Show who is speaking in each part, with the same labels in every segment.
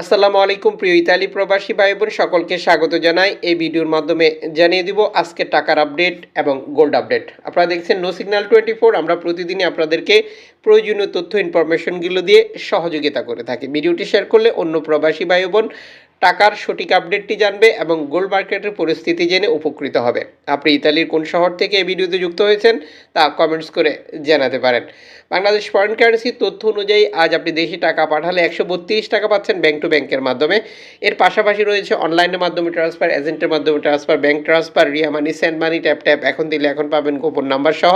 Speaker 1: আসসালামু আলাইকুম, প্রিয় ইতালি প্রবাসী ভাই বোন সকলকে স্বাগত জানাই। এই ভিডিওর মাধ্যমে জানিয়ে দিব আজকে টাকার আপডেট এবং গোল্ড আপডেট। আপনারা দেখছেন নো সিগন্যাল টোয়েন্টি ফোর আমরা প্রতিদিনই আপনাদেরকে প্রয়োজনীয় তথ্য ইনফরমেশনগুলো দিয়ে সহযোগিতা করে থাকি। ভিডিওটি শেয়ার করলে অন্য প্রবাসী ভাই বোন টাকার সঠিক আপডেটটি জানবে এবং গোল্ড মার্কেটের পরিস্থিতি জেনে উপকৃত হবে। আপনি ইতালির কোন শহর থেকে এই ভিডিওতে যুক্ত হয়েছেন তা কমেন্টস করে জানাতে পারেন। বাংলাদেশ ফরেন কারেন্সির তথ্য অনুযায়ী আজ আপনি দেশি টাকা পাঠালে একশো বত্রিশ টাকা পাচ্ছেন ব্যাংক টু ব্যাংকের মাধ্যমে। এর পাশাপাশি রয়েছে অনলাইনের মাধ্যমে ট্রান্সফার এজেন্টের মাধ্যমে transfer bank transfer Ria money send money tap tap এখন দিলে এখন পাবেন গোপন নাম্বার সহ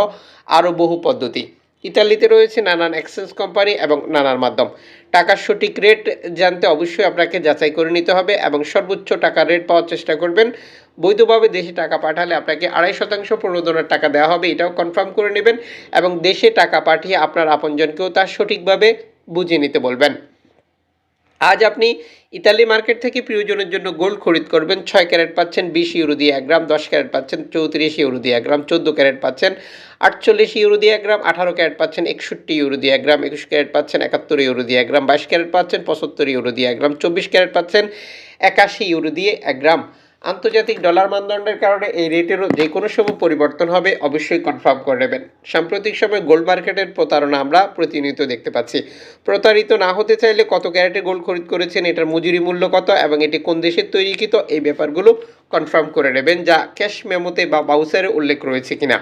Speaker 1: আরও বহু পদ্ধতি। ইতালিতে রয়েছে নানান এক্সচেঞ্জ কোম্পানি এবং নানান মাধ্যম। টাকার সঠিক রেট জানতে অবশ্যই আপনাকে যাচাই করে নিতে হবে এবং সর্বোচ্চ টাকার রেট পাওয়ার চেষ্টা করবেন। বৈধভাবে দেশে টাকা পাঠালে আপনাকে আড়াই শতাংশ প্রণোদনার টাকা দেওয়া হবে, এটাও কনফার্ম করে নেবেন এবং দেশে টাকা পাঠিয়ে আপনার আপনজনকেও তার সঠিকভাবে বুঝিয়ে নিতে বলবেন। আজ আপনি ইতালি মার্কেট থেকে প্রিয়জনের জন্য গোল্ড খরিদ করবেন। ছয় ক্যারেট পাচ্ছেন, বিশ ইউরো দিয়ে এক গ্রাম, দশ ক্যারেট পাচ্ছেন, চৌত্রিশ ইউরো দিয়ে এক গ্রাম, চোদ্দ ক্যারেট পাচ্ছেন, আটচল্লিশ ইউরো দিয়ে এক গ্রাম, আঠারো ক্যারেট পাচ্ছেন, একষট্টি ইউরো দিয়ে এক গ্রাম, একুশ ক্যারেট পাচ্ছেন, একাত্তর ইউরো দিয়ে এক গ্রাম, বাইশ ক্যারেট পাচ্ছেন, পঁচাত্তর ইউরো দিয়ে এক গ্রাম, চব্বিশ ক্যারেট পাচ্ছেন, একাশি ইউরো দিয়ে এক গ্রাম। আন্তর্জাতিক ডলার মানদণ্ডের কারণে এই রেটেরও যে কোনো সময় পরিবর্তন হবে, অবশ্যই কনফার্ম করে নেবেন। সাম্প্রতিক সময়ে গোল্ড মার্কেটের প্রতারণা আমরা প্রতিনিয়ত দেখতে পাচ্ছি। প্রতারিত না হতে চাইলে কত ক্যারেটে গোল্ড খরিদ করেছেন, এটার মজুরি মূল্য কত এবং এটি কোন দেশের তৈরিকৃত, এই ব্যাপারগুলো কনফার্ম করে নেবেন, যা ক্যাশ মেমোতে বা বাউসারে উল্লেখ রয়েছে কিনা।